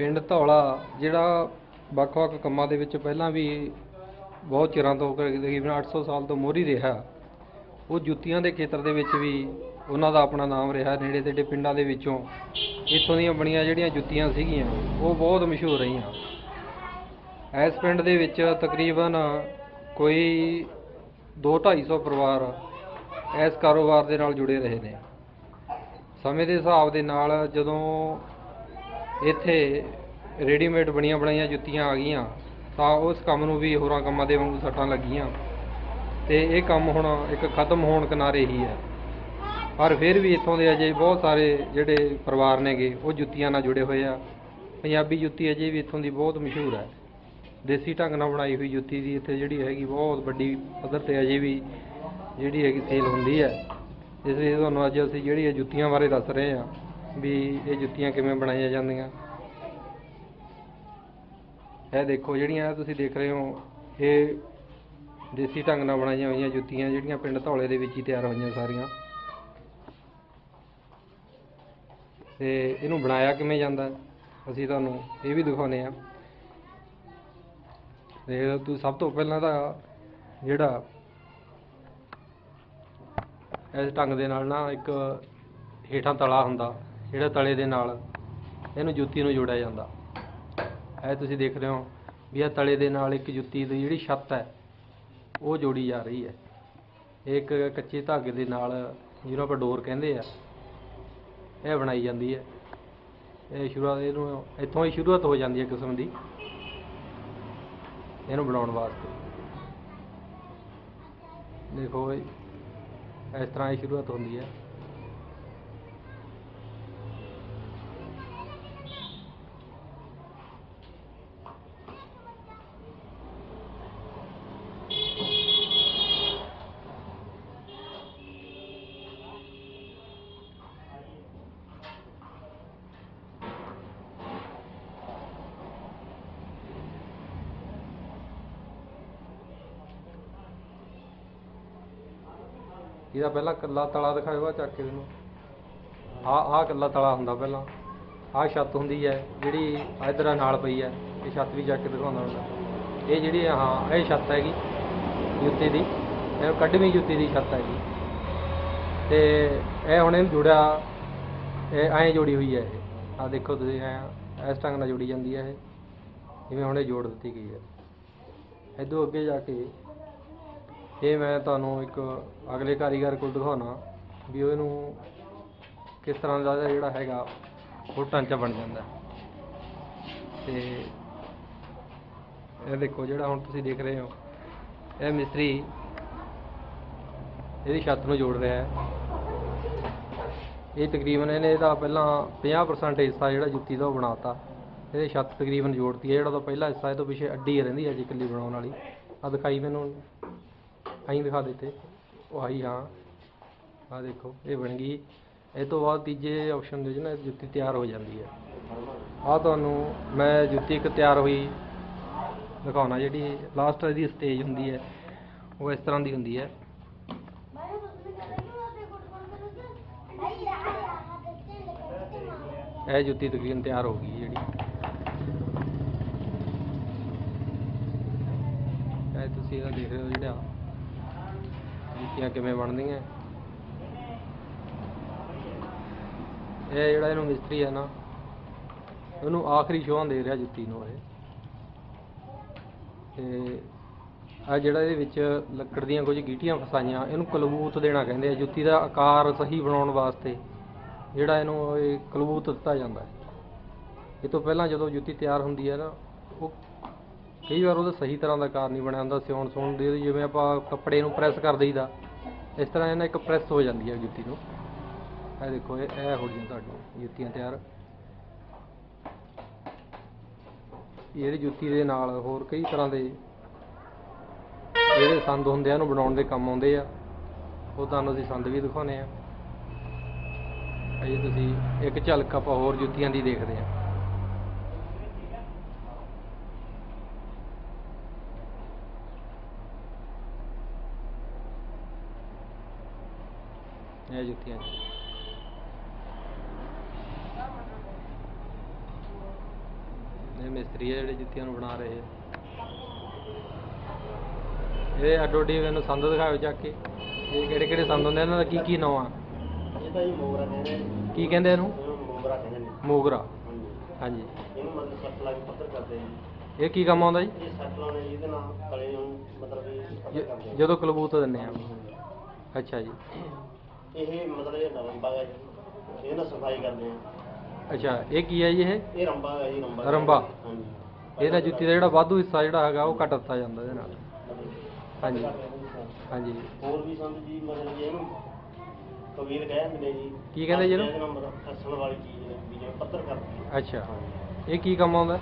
ਪਿੰਡ ਧੌਲਾ ਜਿਹੜਾ ਵੱਖ-ਵੱਖ ਕੰਮਾਂ ਦੇ ਵਿੱਚ ਪਹਿਲਾਂ ਵੀ ਬਹੁਤ ਚਿਰਾਂ ਤੋਂ ਤਕਰੀਬਨ 800 ਸਾਲ ਤੋਂ ਮੋਹਰੀ ਰਿਹਾ। ਉਹ ਜੁੱਤੀਆਂ ਦੇ ਖੇਤਰ ਦੇ ਵਿੱਚ ਵੀ ਉਹਨਾਂ ਦਾ ਆਪਣਾ ਨਾਮ ਰਿਹਾ, ਨੇੜੇ ਤੇੜੇ ਪਿੰਡਾਂ ਦੇ ਵਿੱਚੋਂ। ਇੱਥੋਂ ਦੀਆਂ ਬਣੀਆਂ ਜਿਹੜੀਆਂ ਜੁੱਤੀਆਂ ਸੀਗੀਆਂ, ਉਹ ਬਹੁਤ ਮਸ਼ਹੂਰ ਰਹੀਆਂ। ਇਸ ਪਿੰਡ ਦੇ ਵਿੱਚ ਤਕਰੀਬਨ ਕੋਈ 2-250 ਪਰਿਵਾਰ ਇਸ ਕਾਰੋਬਾਰ ਦੇ ਨਾਲ ਜੁੜੇ ਰਹੇ ਨੇ। ਸਮੇਂ ਦੇ ਹਿਸਾਬ ਦੇ ਨਾਲ ਜਦੋਂ ਇੱਥੇ ਰੈਡੀਮੇਡ ਬਣੀਆਂ ਬਣਾਈਆਂ ਜੁੱਤੀਆਂ ਆ ਗਈਆਂ, ਤਾਂ ਉਸ ਕੰਮ ਨੂੰ ਵੀ ਹੋਰਾਂ ਕੰਮਾਂ ਦੇ ਵਾਂਗੂ ਸੱਟਾਂ ਲੱਗੀਆਂ। ਤੇ ਇਹ ਕੰਮ ਹੁਣ ਇੱਕ ਖਤਮ ਹੋਣ ਕਿਨਾਰੇ ਹੀ ਹੈ। ਪਰ ਫਿਰ ਵੀ ਇੱਥੋਂ ਦੇ ਅਜੇ ਬਹੁਤ ਸਾਰੇ ਜਿਹੜੇ ਪਰਿਵਾਰ ਨੇਗੇ, ਉਹ ਜੁੱਤੀਆਂ ਨਾਲ ਜੁੜੇ ਹੋਏ ਆ। ਪੰਜਾਬੀ ਜੁੱਤੀ ਅਜੇ ਵੀ ਇੱਥੋਂ ਦੀ ਬਹੁਤ ਮਸ਼ਹੂਰ ਹੈ। ਦੇਸੀ ਢੰਗ ਨਾਲ ਬਣਾਈ ਹੋਈ ਜੁੱਤੀ ਦੀ ਇੱਥੇ ਜਿਹੜੀ ਹੈਗੀ ਬਹੁਤ ਵੱਡੀ ਪੱਧਰ ਤੇ ਅਜੇ ਵੀ ਜਿਹੜੀ ਹੈਗੀ ਸੇਲ ਹੁੰਦੀ ਹੈ। ਇਸ ਲਈ ਤੁਹਾਨੂੰ ਅੱਜ ਅਸੀਂ ਜਿਹੜੀ ਇਹ ਜੁੱਤੀਆਂ ਬਾਰੇ ਦੱਸ ਰਹੇ ਹਾਂ, ਵੀ ਇਹ ਜੁੱਤੀਆਂ ਕਿਵੇਂ ਬਣਾਈਆਂ ਜਾਂਦੀਆਂ। ਇਹ ਦੇਖੋ ਜਿਹੜੀਆਂ ਇਹ ਤੁਸੀਂ ਦੇਖ ਰਹੇ ਹੋ, ਇਹ ਦੇਸੀ ਢੰਗ ਨਾਲ ਬਣਾਈਆਂ ਹੋਈਆਂ ਜੁੱਤੀਆਂ ਜਿਹੜੀਆਂ ਪਿੰਡ ਧੌਲੇ ਦੇ ਵਿੱਚ ਹੀ ਤਿਆਰ ਹੋਈਆਂ ਸਾਰੀਆਂ। ਤੇ ਇਹਨੂੰ ਬਣਾਇਆ ਕਿਵੇਂ ਜਾਂਦਾ, ਅਸੀਂ ਤੁਹਾਨੂੰ ਇਹ ਵੀ ਦਿਖਾਉਂਦੇ ਆ ਤੇ ਤੂੰ ਸਭ ਤੋਂ ਪਹਿਲਾਂ ਤਾਂ ਜਿਹੜਾ ਇਸ ਢੰਗ ਦੇ ਨਾਲ ਨਾ ਇੱਕ ਹੇਠਾਂ ਤਲਾ ਹੁੰਦਾ, ਜਿਹੜਾ ਤਲੇ ਦੇ ਨਾਲ ਇਹਨੂੰ ਜੁੱਤੀ ਨੂੰ ਜੋੜਿਆ ਜਾਂਦਾ। ਇਹ ਤੁਸੀਂ ਦੇਖ ਰਹੇ ਹੋ ਵੀ ਇਹ ਤਲੇ ਦੇ ਨਾਲ ਇੱਕ ਜੁੱਤੀ ਦੀ ਜਿਹੜੀ ਛੱਤ ਹੈ, ਉਹ ਜੋੜੀ ਜਾ ਰਹੀ ਹੈ। ਇਹ ਇੱਕ ਕੱਚੇ ਧਾਗੇ ਦੇ ਨਾਲ ਜਿਹਨੂੰ ਆਪਾਂ ਡੋਰ ਕਹਿੰਦੇ ਆ, ਇਹ ਬਣਾਈ ਜਾਂਦੀ ਹੈ। ਇਹ ਸ਼ੁਰੂਆਤ ਇਹਨੂੰ ਇੱਥੋਂ ਹੀ ਸ਼ੁਰੂਆਤ ਹੋ ਜਾਂਦੀ ਹੈ ਕਿਸਮ ਦੀ, ਇਹਨੂੰ ਬਣਾਉਣ ਵਾਸਤੇ। ਦੇਖੋ ਇਸ ਤਰ੍ਹਾਂ ਇਹ ਸ਼ੁਰੂਆਤ ਹੁੰਦੀ ਹੈ। ਇਹਦਾ ਪਹਿਲਾਂ ਕੱਲਾ ਤਲਾ ਦਿਖਾਇਓ ਚੱਕ ਕੇ ਇਹਨੂੰ। ਆ ਆ ਕੱਲਾ ਤਲਾ ਹੁੰਦਾ ਪਹਿਲਾਂ। ਆ ਛੱਤ ਹੁੰਦੀ ਹੈ, ਜਿਹੜੀ ਇਧਰ ਨਾਲ ਪਈ ਹੈ। ਇਹ ਛੱਤ ਵੀ ਚੱਕ ਕੇ ਦਿਖਾਉਂਦਾ ਹੁੰਦਾ। ਇਹ ਜਿਹੜੀ ਹਾਂ, ਇਹ ਛੱਤ ਹੈਗੀ, ਜੁੱਤੀ ਦੀ। ਇਹ ਕੱਢਵੀਂ ਜੁੱਤੀ ਦੀ ਛੱਤ ਹੈਗੀ। ਤੇ ਇਹ ਹੁਣ ਇਹਨੂੰ ਜੁੜਿਆ, ਇਹ ਐਂ ਜੋੜੀ ਹੋਈ ਹੈ ਇਹ। ਆ ਦੇਖੋ ਤੁਸੀਂ, ਐਂ ਇਸ ਢੰਗ ਨਾਲ ਜੋੜੀ ਜਾਂਦੀ ਹੈ ਇਹ। ਜਿਵੇਂ ਹੁਣ ਇਹ ਜੋੜ ਦਿੱਤੀ ਗਈ ਹੈ। ਇਦੋਂ ਅੱਗੇ ਜਾ ਕੇ ਇਹ ਮੈਂ ਤੁਹਾਨੂੰ ਇੱਕ ਅਗਲੇ ਕਾਰੀਗਰ ਕੋਲ ਦਿਖਾਉਣਾ ਵੀ ਉਹਨੂੰ ਕਿਸ ਤਰ੍ਹਾਂ ਦਾ ਜਿਹੜਾ ਹੈਗਾ, ਉਹ ਢਾਂਚਾ ਬਣ ਜਾਂਦਾ। ਹੈ। ਤੇ ਇਹ ਦੇਖੋ ਜਿਹੜਾ ਹੁਣ ਤੁਸੀਂ ਦੇਖ ਰਹੇ ਹੋ, ਇਹ ਮਿਸਤਰੀ ਇਹਦੀ ਛੱਤ ਨੂੰ ਜੋੜ ਰਿਹਾ ਹੈ। ਇਹ ਤਕਰੀਬਨ ਇਹਨੇ ਇਹਦਾ ਪਹਿਲਾਂ 50% ਹਿੱਸਾ ਜਿਹੜਾ ਜੁੱਤੀ ਦਾ ਉਹ ਬਣਾਤਾ। ਇਹਦੇ ਛੱਤ ਤਕਰੀਬਨ ਜੋੜਤੀ ਹੈ, ਜਿਹੜਾ ਤਾਂ ਪਹਿਲਾ ਹਿੱਸਾ, ਇਹ ਤੋਂ ਪਿੱਛੇ ਅੱਡੀ ਰਹਿੰਦੀ ਹੈ ਜੀ ਇਕੱਲੀ ਬਣਾਉਣ ਵਾਲੀ। ਆ ਦਿਖਾਈ ਮੈਨੂੰ। ਆਈ ਦਿਖਾ ਦਿੱਤੇ। ਉਹ ਆਈ, ਹਾਂ। ਆ ਦੇਖੋ, ਇਹ ਬਣ ਗਈ। ਇਹ ਤੋਂ ਬਾਅਦ ਤੀਜੇ ਆਪਸ਼ਨ ਦੇ ਵਿੱਚ ਨਾ ਜੁੱਤੀ ਤਿਆਰ ਹੋ ਜਾਂਦੀ ਹੈ। ਆ ਤੁਹਾਨੂੰ ਮੈਂ ਜੁੱਤੀ ਇੱਕ ਤਿਆਰ ਹੋਈ ਦਿਖਾਉਣਾ, ਜਿਹੜੀ ਲਾਸਟ ਇਹਦੀ ਸਟੇਜ ਹੁੰਦੀ ਹੈ, ਉਹ ਇਸ ਤਰ੍ਹਾਂ ਦੀ ਹੁੰਦੀ ਹੈ। ਇਹ ਜੁੱਤੀ ਤਕਰੀਬਨ ਤਿਆਰ ਹੋ ਗਈ ਜਿਹੜੀ। ਇਹ ਤੁਸੀਂ ਇਹਦਾ ਦੇਖ ਰਹੇ ਹੋ ਜਿਹੜਾ। ਜੁੱਤੀਆਂ ਕਿਵੇਂ ਬਣਦੀਆਂ? ਇਹ ਜਿਹੜਾ ਇਹਨੂੰ ਮਿਸਤਰੀ ਹੈ ਨਾ, ਉਹਨੂੰ ਆਖਰੀ ਛੋਹਾਂ ਦੇ ਰਿਹਾ ਜੁੱਤੀ ਨੂੰ ਇਹ। ਤੇ ਆ ਜਿਹੜਾ ਇਹਦੇ ਵਿੱਚ ਲੱਕੜ ਦੀਆਂ ਕੁਝ ਗੀਟੀਆਂ ਫਸਾਈਆਂ, ਇਹਨੂੰ ਕਲਬੂਤ ਦੇਣਾ ਕਹਿੰਦੇ ਆ। ਜੁੱਤੀ ਦਾ ਆਕਾਰ ਸਹੀ ਬਣਾਉਣ ਵਾਸਤੇ ਜਿਹੜਾ ਇਹਨੂੰ ਇਹ ਕਲਬੂਤ ਦਿੱਤਾ ਜਾਂਦਾ ਹੈ। ਇਹ ਤੋਂ ਪਹਿਲਾਂ ਜਦੋਂ ਜੁੱਤੀ ਤਿਆਰ ਹੁੰਦੀ ਹੈ ਨਾ, ਉਹ ਕਈ ਵਾਰ ਉਹਦਾ ਸਹੀ ਤਰ੍ਹਾਂ ਦਾ ਕਾਰ ਨਹੀਂ ਬਣਿਆ ਹੁੰਦਾ, ਸਿਉਣ ਸੌਣ ਦੇ ਜਿਵੇਂ ਆਪਾਂ ਕੱਪੜੇ ਨੂੰ ਪ੍ਰੈਸ ਕਰ ਦਈਦਾ, ਇਸ ਤਰ੍ਹਾਂ ਇਹਨਾਂ ਇੱਕ ਪ੍ਰੈਸ ਹੋ ਜਾਂਦੀ ਹੈ ਜੁੱਤੀ ਨੂੰ। ਇਹ ਦੇਖੋ, ਇਹ ਇਹ ਹੋ ਗਈਆਂ ਤੁਹਾਡੀਆਂ ਜੁੱਤੀਆਂ ਤਿਆਰ। ਇਹਦੀ ਜੁੱਤੀ ਦੇ ਨਾਲ ਹੋਰ ਕਈ ਤਰ੍ਹਾਂ ਦੇ ਜਿਹੜੇ ਸੰਦ ਹੁੰਦੇ ਆ, ਉਹਨੂੰ ਬਣਾਉਣ ਦੇ ਕੰਮ ਆਉਂਦੇ ਆ। ਉਹ ਤੁਹਾਨੂੰ ਅਸੀਂ ਸੰਦ ਵੀ ਦਿਖਾਉਨੇ ਆ। ਅਜੇ ਤੁਸੀਂ ਇੱਕ ਝਲਕ ਆਪਾਂ ਹੋਰ ਜੁੱਤੀਆਂ ਦੀ ਦੇਖਦੇ ਆ। ਇਹ ਜੁੱਤੀਆਂ ਜੀ। ਮਿਸਤਰੀ ਹੈ ਜਿਹੜੇ ਜੁੱਤੀਆਂ ਨੂੰ ਬਣਾ ਰਹੇ ਆ। ਇਹ ਅੱਡੋ ਅੱਡੀ ਮੈਨੂੰ ਸੰਦ ਦਿਖਾਓ ਚੱਕ ਕੇ। ਇਹ ਕਿਹੜੇ ਕਿਹੜੇ ਸੰਦ ਹੁੰਦੇ ਇਹਨਾਂ ਦਾ ਕੀ ਕੀ ਨਾਮ ਆ? ਇਹ ਤਾਂ ਜੀ ਮੋਗਰਾ ਕਹਿੰਦੇ ਨੇ ਕੀ ਕਹਿੰਦੇ ਇਹਨੂੰ? ਮੋਗਰਾ ਕਹਿੰਦੇ ਨੇ। ਮੋਗਰਾ। ਹਾਂਜੀ। ਹਾਂਜੀ। ਇਹਨੂੰ ਮਤਲਬ ਸੱਟ ਲਾ ਕੇ ਪੱਤਰ ਕਰਦੇ ਆ ਜੀ। ਇਹ ਕੀ ਕੰਮ ਆਉਂਦਾ ਜੀ? ਇਹ ਸੱਟ ਲਾਉਣੇ ਜੀ ਇਹਦੇ ਨਾਲ ਕਲੇ ਨੂੰ ਮਤਲਬ ਇਹ ਪੱਤਰ ਜ- ਕਰਦੇ ਆ ਜਦੋਂ ਕਲਬੂਤ ਦਿੰਦੇ ਆ। ਅੱਛਾ ਜੀ। ਇਹ ਮਤਲਬ ਇਹ ਰੰਬਾ ਹੈ ਜੀ। ਇਹ ਨਾਲ ਸਫ਼ਾਈ ਕਰਦੇ ਆ। ਅੱਛਾ ਇਹ ਕੀ ਹੈ ਜੀ ਇਹ? ਇਹ ਰੰਬਾ ਹੈ ਜੀ ਰੰਬਾ। ਰੰਬਾ। ਹਾਂਜੀ। ਇਹਦਾ ਜੁੱਤੀ ਦਾ ਜਿਹੜਾ ਵਾਧੂ ਹਿੱਸਾ ਜਿਹੜਾ ਹੈਗਾ ਉਹ ਕੱਟ ਦਿੱਤਾ ਜਾਂਦਾ ਇਹਦੇ ਨਾਲ। ਹਾਂਜੀ। ਹਾਂਜੀ। ਹੋਰ ਵੀ ਸੰਦ ਜੀ ਮਤਲਬ ਕਿ ਇਹਨੂੰ ਕਬੀਰ ਕਹਿ ਦਿੰਦੇ ਨੇ ਜੀ। ਕੀ ਕਹਿੰਦੇ ਜੀ ਇਹਨੂੰ? ਇਹਦੇ ਨਾਲ ਮਤਲਬ ਫਸਲ ਵਾਲੀ ਚੀਜ਼ ਨੇ ਵੀ ਜਿਵੇਂ ਪੱਤਰ ਕਰਦੇ ਅੱਛਾ। ਹਾਂਜੀ ਇਹ ਕੀ ਕੰਮ ਆਉਂਦਾ?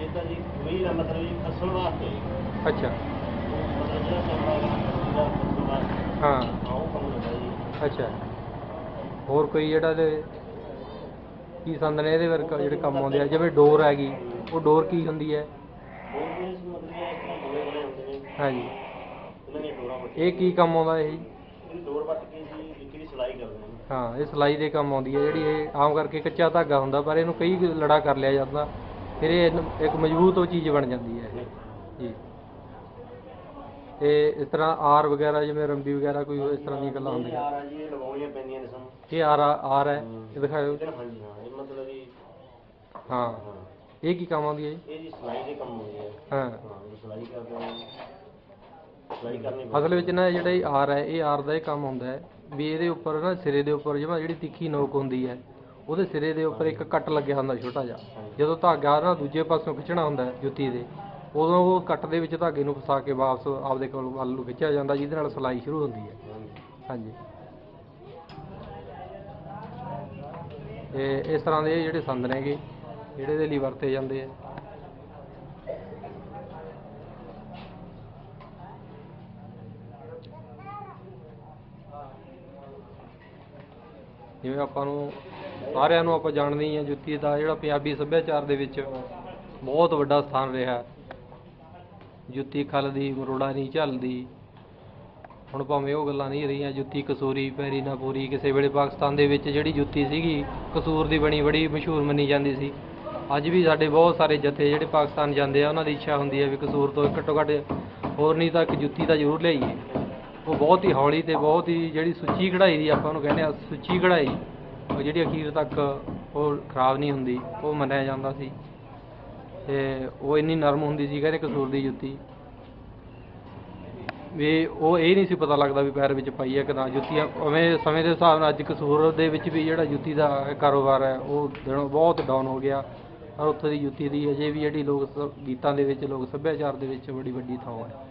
ਇਹ ਤਾਂ ਜੀ ਕਬੀਰ ਦਾ ਮਤਲਬ ਜੀ ਫਸਲ ਵਾਸਤੇ। ਜੀ। ਅੱਛਾ। ਮਤਲਬ ਜਿਹੜਾ ਚੰਗਾ ਗਾ ਜਿਹੜਾ ਫਸਲ ਵਾਸਤੇ। ਹਾਂ। ਅੱਛਾ। ਹੋਰ ਕੋਈ ਜਿਹੜਾ ਦੇ ਕੀ ਸੰਦ ਨੇ ਇਹਦੇ ਵਰਗਾ ਜਿਹੜੇ ਕੰਮ ਆਉਂਦੇ ਆ, ਜਿਵੇਂ ਡੋਰ ਹੈਗੀ, ਉਹ ਡੋਰ ਕੀ ਹੁੰਦੀ ਹੈ? ਹਾਂਜੀ। ਇਹ ਕੀ ਕੰਮ ਆਉਂਦਾ ਇਹ ਡੋਰ ਵੱਟ ਕੇ ਜੀ? ਇੱਕ ਦੀ ਸਿਲਾਈ ਕਰਦੇ ਨੇ ਹਾਂ, ਇਹ ਸਿਲਾਈ ਦੇ ਕੰਮ ਆਉਂਦੀ ਹੈ, ਜਿਹੜੀ ਇਹ ਆਮ ਕਰਕੇ ਕੱਚਾ ਧਾਗਾ ਹੁੰਦਾ, ਪਰ ਇਹਨੂੰ ਕਈ ਲੜਾ ਕਰ ਲਿਆ ਜਾਂਦਾ, ਫਿਰ ਇਹ ਇਹਨੂੰ ਇੱਕ ਮਜ਼ਬੂਤ ਉਹ ਚੀਜ਼ ਬਣ ਜਾਂਦੀ ਹੈ। ਇਹ ਜੀ। ਤੇ ਇਸ ਤਰ੍ਹਾਂ ਆਰ ਵਗੈਰਾ ਜਿਵੇਂ ਰੰਬੀ ਵਗੈਰਾ ਕੋਈ ਇਸ ਤਰ੍ਹਾਂ ਦੀਆਂ ਗੱਲਾਂ ਹੁੰਦੀਆਂ। ਯਾਰ ਆ ਜੀ ਇਹ ਲਗਾਉਣੀਆਂ ਪੈਂਦੀਆਂ ਨੇ ਸਾਨੂੰ। ਇਹ ਆਰ ਆਰ ਹੈ ਇਹ ਦਿਖਾਓ ਇਹਦੇ ਨਾਲ ਹਾਂਜੀ ਹਾਂ ਇਹ ਮਤਲਬ ਵੀ ਹਾਂ। ਹਾਂ। ਇਹ ਕੀ ਕੰਮ ਆਉਂਦੀ ਹੈ ਜੀ? ਇਹ ਜੀ ਸਿਲਾਈ ਦੇ ਕੰਮ ਹੁੰਦੇ ਹਾਂ। ਹਾਂ। ਇਹ ਸਿਲਾਈ ਕਰਦੇ ਨੇ। ਸਿਲਾਈ ਕਰਨੀ ਅਸਲ ਵਿੱਚ ਨਾ ਜਿਹੜਾ ਇਹ ਆਰ ਹੈ ਇਹ ਆਰ ਦਾ ਇਹ ਕੰਮ ਹੁੰਦਾ ਹੈ। ਵੀ ਇਹਦੇ ਉੱਪਰ ਨਾ ਸਿਰੇ ਦੇ ਉੱਪਰ ਜਿਵੇਂ ਜਿਹੜੀ ਤਿੱਖੀ ਨੋਕ ਹੁੰਦੀ ਹੈ ਉਹਦੇ ਸਿਰੇ ਦੇ ਉੱਪਰ ਇੱਕ ਕੱਟ ਲੱਗਿਆ ਹੁੰਦਾ ਛੋਟਾ ਜਿਹਾ। ਜਦੋਂ ਧਾਗਾ ਨਾ ਦੂਜੇ ਪਾਸੋਂ ਖਿੱਚਣਾ ਹੁੰਦਾ ਹੈ ਜੁੱਤੀ ਦੇ ਉਦੋਂ ਉਹ ਕੱਟ ਦੇ ਵਿੱਚ ਧਾਗੇ ਨੂੰ ਫਸਾ ਕੇ ਵਾਪਸ ਆਪਦੇ ਕੋਲ ਵੱਲ ਨੂੰ ਖਿੱਚਿਆ ਜਾਂਦਾ, ਜਿਹਦੇ ਨਾਲ ਸਿਲਾਈ ਸ਼ੁਰੂ ਹੁੰਦੀ ਹੈ। ਹਾਂਜੀ। ਇਹ, ਇਸ ਤਰ੍ਹਾਂ ਦੇ ਜਿਹੜੇ ਸੰਦ ਨੇਗੇ, ਜਿਹੜੇ ਦੇ ਲਈ ਵਰਤੇ ਜਾਂਦੇ ਆ। ਜਿਵੇਂ ਆਪਾਂ ਨੂੰ ਸਾਰਿਆਂ ਨੂੰ ਆਪਾਂ ਜਾਣਦੇ ਹੀ ਆ, ਜੁੱਤੀ ਦਾ ਜਿਹੜਾ ਪੰਜਾਬੀ ਸੱਭਿਆਚਾਰ ਦੇ ਵਿੱਚ ਬਹੁਤ ਵੱਡਾ ਸਥਾਨ ਰਿਹਾ। ਜੁੱਤੀ ਖਲ ਦੀ ਮਰੋੜਾ ਨਹੀਂ ਝੱਲਦੀ। ਹੁਣ ਭਾਵੇਂ ਉਹ ਗੱਲਾਂ ਨਹੀਂ ਰਹੀਆਂ, ਜੁੱਤੀ ਕਸੂਰੀ ਪੈਰੀ ਨਾ ਪੂਰੀ। ਕਿਸੇ ਵੇਲੇ ਪਾਕਿਸਤਾਨ ਦੇ ਵਿੱਚ ਜਿਹੜੀ ਜੁੱਤੀ ਸੀਗੀ, ਕਸੂਰ ਦੀ ਬਣੀ, ਬੜੀ ਮਸ਼ਹੂਰ ਮੰਨੀ ਜਾਂਦੀ ਸੀ। ਅੱਜ ਵੀ ਸਾਡੇ ਬਹੁਤ ਸਾਰੇ ਜਥੇ ਜਿਹੜੇ ਪਾਕਿਸਤਾਨ ਜਾਂਦੇ ਆ, ਉਹਨਾਂ ਦੀ ਇੱਛਾ ਹੁੰਦੀ ਹੈ ਵੀ ਕਸੂਰ ਤੋਂ ਘੱਟੋ ਘੱਟ ਹੋਰ ਨਹੀਂ ਤਾਂ ਇੱਕ ਜੁੱਤੀ ਤਾਂ ਜ਼ਰੂਰ ਲਿਆਈਏ। ਉਹ ਬਹੁਤ ਹੀ ਹੌਲੀ ਤੇ ਬਹੁਤ ਹੀ ਜਿਹੜੀ ਸੁੱਚੀ ਕਢਾਈ ਦੀ ਆਪਾਂ ਉਹਨੂੰ ਕਹਿੰਦੇ ਆ, ਸੁੱਚੀ ਕਢਾਈ, ਉਹ ਜਿਹੜੀ ਅਖੀਰ ਤੱਕ ਉਹ ਖਰਾਬ ਨਹੀਂ ਹੁੰਦੀ, ਉਹ ਮੰਨਿਆ ਜਾਂਦਾ ਸੀ। ਤੇ ਉਹ ਇੰਨੀ ਨਰਮ ਹੁੰਦੀ ਸੀ ਕਹਿੰਦੇ ਕਸੂਰ ਦੀ ਜੁੱਤੀ। ਵੀ ਉਹ ਇਹ ਨਹੀਂ ਸੀ ਪਤਾ ਲੱਗਦਾ ਵੀ ਪੈਰ ਵਿੱਚ ਪਾਈ ਹੈ ਕਿ ਨਾ। ਜੁੱਤੀਆਂ ਉਵੇਂ ਸਮੇਂ ਦੇ ਹਿਸਾਬ ਨਾਲ ਅੱਜ ਕਸੂਰ ਦੇ ਵਿੱਚ ਵੀ ਜਿਹੜਾ ਜੁੱਤੀ ਦਾ ਕਾਰੋਬਾਰ ਹੈ, ਉਹ ਦਿਨੋਂ ਬਹੁਤ ਡਾਊਨ ਹੋ ਗਿਆ। ਔਰ ਉੱਥੇ ਦੀ ਜੁੱਤੀ ਦੀ ਅਜੇ ਵੀ ਜਿਹੜੀ ਲੋਕ ਸ- ਗੀਤਾਂ ਦੇ ਵਿੱਚ, ਲੋਕ ਸੱਭਿਆਚਾਰ ਦੇ ਵਿੱਚ ਬੜੀ ਵੱਡੀ ਥਾਂ ਹੈ।